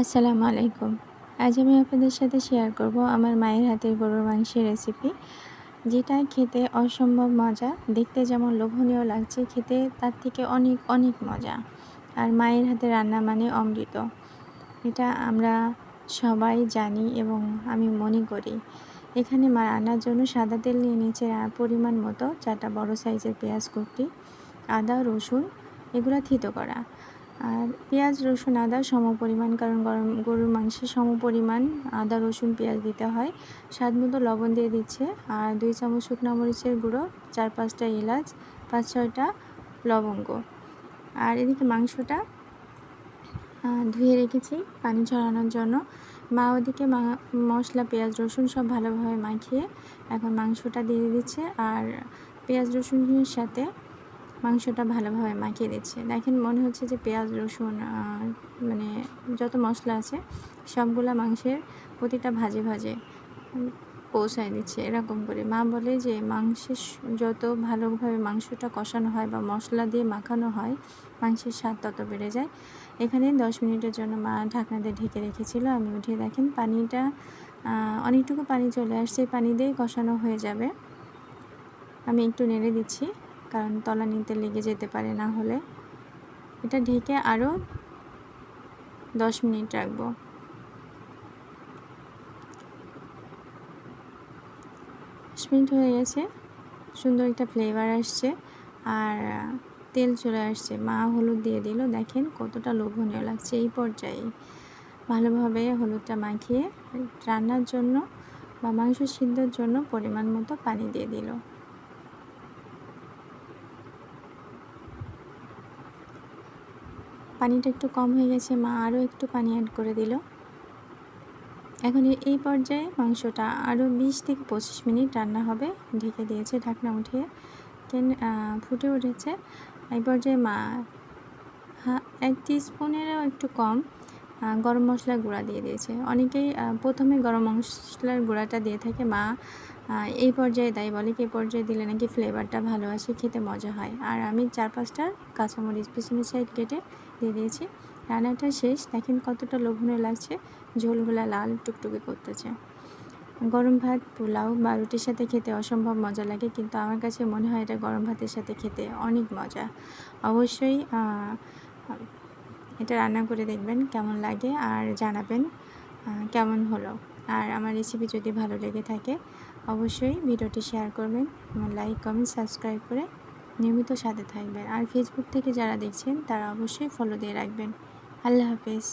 আসসালামু আলাইকুম। আজ আমি আপনাদের সাথে শেয়ার করব আমার মায়ের হাতের গরুর মাংসের রেসিপি যেটা খেতে অসম্ভব মজা, দেখতে যেমন লোভনীয় লাগছে, খেতে তার থেকে অনেক অনেক মজা। আর মায়ের হাতে রান্না মানে অমৃত। এটা আমরা সবাই জানি এবং আমি মনে করি। এখানে মা রান্নার জন্য সাদা তেল নিয়ে নিয়েছে পরিমাণ মতো চারটা বড় সাইজের পেঁয়াজ কুটি আদা, রসুন, এগুলো থিতো করা। আর পেঁয়াজ, রসুন, আদা সম পরিমাণ কারণ গরম গরুর মাংসে সম পরিমাণ আদা, রসুন, পেঁয়াজ দিতে হয়। স্বাদ মতো লবণ দিয়ে দিচ্ছে। আর দুই চামচ শুকনো মরিচের গুঁড়ো, চার পাঁচটা এলাচ, পাঁচ ছয়টা লবঙ্গ। আর এদিকে মাংসটা ধুয়ে রেখেছি পানি ঝরানোর জন্য। মা ওদিকে মশলা, পেঁয়াজ, রসুন সব ভালোভাবে মাখিয়ে এখন মাংসটা দিয়ে দিচ্ছে। আর পেঁয়াজ, রসুনের সাথে মাংসটা ভালোভাবে মাখিয়ে দিচ্ছে। দেখেন, মনে হচ্ছে যে পেঁয়াজ, রসুন মানে যত মশলা আছে, সবগুলা মাংসের প্রতিটা ভাজে ভাজে পৌঁছায় দিচ্ছে এরকম করে। মা বলে যে মাংসের যত ভালোভাবে মাংসটা কষানো হয় বা মশলা দিয়ে মাখানো হয়, মাংসের স্বাদ তত বেড়ে যায়। এখানে দশ মিনিটের জন্য মা ঢাকনা দিয়ে ঢেকে রেখেছিল। আমি উঠে দেখেন, পানিটা অনেকটুকু পানি চলে আসছে। পানি দিয়েই কষানো হয়ে যাবে। আমি একটু নেড়ে দিচ্ছি। কারণ তলা নিতে লেগে যেতে পারে না হলে। এটা ঢেকে আরও দশ মিনিট রাখব। দশ মিনিট হয়ে গেছে। সুন্দর একটা ফ্লেভার আসছে। আর তেল চলে আসছে। মা হলুদ দিয়ে দিল। দেখেন কতটা লোভনীয় লাগছে এই পর্যায়ে। ভালোভাবে হলুদটা মাখিয়ে রান্নার জন্য বা মাংস সিদ্ধর জন্য পরিমাণ মতো পানি দিয়ে দিল। পানিটা একটু কম হয়ে গেছে, মা আরও একটু পানি অ্যাড করে দিল। এখন এই পর্যায়ে মাংসটা আরও বিশ থেকে পঁচিশ মিনিট রান্না হবে। ঢেকে দিয়েছে ঢাকনা উঠিয়ে। কেন ফুটে উঠেছে। এই পর্যায়ে মা এক স্পুনেরও একটু কম গরম মশলার গুঁড়া দিয়ে দিয়েছে। অনেকেই প্রথমে গরম মশলার গুঁড়াটা দিয়ে থাকে। মা এই পর্যায়ে দেয় বলে কি, এই পর্যায়ে দিলে নাকি ফ্লেভারটা ভালো আসে, খেতে মজা হয়। আর আমি চার পাঁচটা কাঁচামরিচ পিছনের সাইড কেটে দিয়ে দিয়েছি। রান্নাটা শেষ। দেখেন কতটা লোভনীয় লাগছে। ঝোলগুলা লাল টুকটুকে করতেছে। গরম ভাত, পোলাও বা রুটির সাথে খেতে অসম্ভব মজা লাগে, কিন্তু আমার কাছে মনে হয় এটা গরম ভাতের সাথে খেতে অনেক মজা। অবশ্যই এটা রান্না করে দেখবেন কেমন লাগে আর জানাবেন কেমন হলো। আর আমার রেসিপি যদি ভালো লেগে থাকে, অবশ্যই ভিডিওটি শেয়ার করবেন। লাইক কমেন্ট সাবস্ক্রাইব করে নিয়মিত সাথে থাকবেন। আর ফেসবুক থেকে যারা দেখছেন, তারা অবশ্যই ফলো দিয়ে রাখবেন। আল্লাহ হাফেজ।